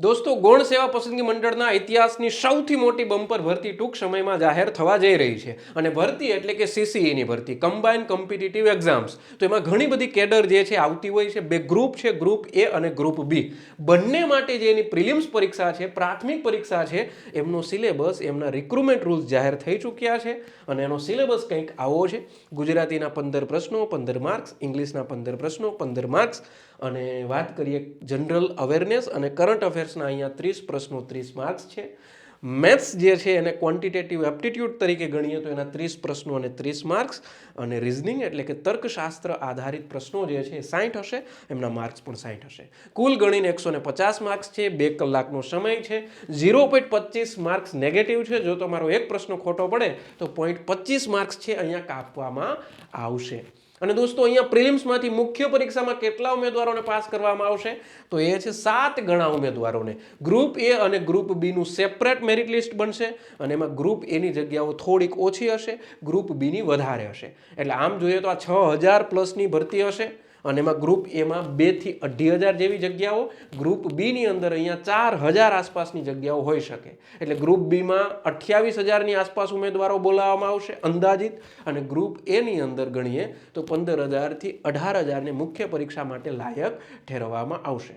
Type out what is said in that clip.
દોસ્તો, ગૌણ સેવા પસંદગી મંડળના ઇતિહાસની સૌથી મોટી બમ્પર ભરતી ટૂંક સમયમાં જાહેર થવા જઈ રહી છે. અને ભરતી એટલે કે સીસીઈની ભરતી કમ્બાઇન કોમ્પિટિટિવ એક્ઝામ્સ તો એમાં ઘણી બધી કેડર જે છે, આવતી હોય છે. બે ગ્રુપ છે ગ્રુપ એ અને ગ્રુપ બી બંને માટે જે એની પ્રિલિમ્સ પરીક્ષા છે, પ્રાથમિક પરીક્ષા છે, એમનો સિલેબસ એમના રિક્રુટમેન્ટ રૂલ્સ જાહેર થઈ ચૂક્યા છે. અને એનો સિલેબસ કંઈક આવો છે. ગુજરાતીના પંદર પ્રશ્નો, પંદર માર્ક્સ ઇંગ્લિશના પંદર પ્રશ્નો, પંદર માર્ક્સ અને વાત કરીએ જનરલ અવેરનેસ અને કરંટ અફેર્સના અહીંયા ત્રીસ પ્રશ્નો ત્રીસ માર્ક્સ છે. મેથ્સ જે છે એને ક્વોન્ટિટેટિવ એપ્ટિટ્યૂડ તરીકે ગણીએ તો એના ત્રીસ પ્રશ્નો અને ત્રીસ માર્ક્સ અને રિઝનિંગ એટલે કે તર્કશાસ્ત્ર આધારિત પ્રશ્નો જે છે એ સાઠ હશે, એમના માર્ક્સ પણ સાઠ હશે. કુલ ગણીને એકસો ને પચાસ માર્ક્સ છે, બે કલાકનો સમય છે ઝીરો પોઈન્ટ પચીસ માર્ક્સ નેગેટિવ છે. જો તમારો એક પ્રશ્ન ખોટો પડે, તો પોઈન્ટ પચીસ માર્ક્સ છે અહીંયા કાપવામાં આવશે. અને દોસ્તો, અહીંયા પ્રિલિમ્સમાંથી મુખ્ય પરીક્ષામાં કેટલા ઉમેદવારોને પાસ કરવામાં આવશે? તો એ છે સાત ગણા ઉમેદવારોને. ગ્રુપ એ અને ગ્રુપ બીનું સેપરેટ મેરિટ લિસ્ટ બનશે અને એમાં ગ્રુપ એની જગ્યાઓ થોડીક ઓછી હશે ગ્રુપ બીની વધારે હશે. એટલે આમ જોઈએ તો આ છ હજાર પ્લસની ભરતી હશે અને એમાં ગ્રુપ એમાં બેથી અઢી હજાર જેવી જગ્યાઓ ગ્રુપ બીની અંદર અહીંયા ચાર હજાર આસપાસની જગ્યાઓ હોઈ શકે. એટલે ગ્રુપ બીમાં અઠ્યાવીસ હજારની આસપાસ ઉમેદવારો બોલાવવામાં આવશે, અંદાજિત. અને ગ્રુપ એની અંદર ગણીએ તો પંદર હજારથી અઢાર હજારને મુખ્ય પરીક્ષા માટે લાયક ઠેરવવામાં આવશે.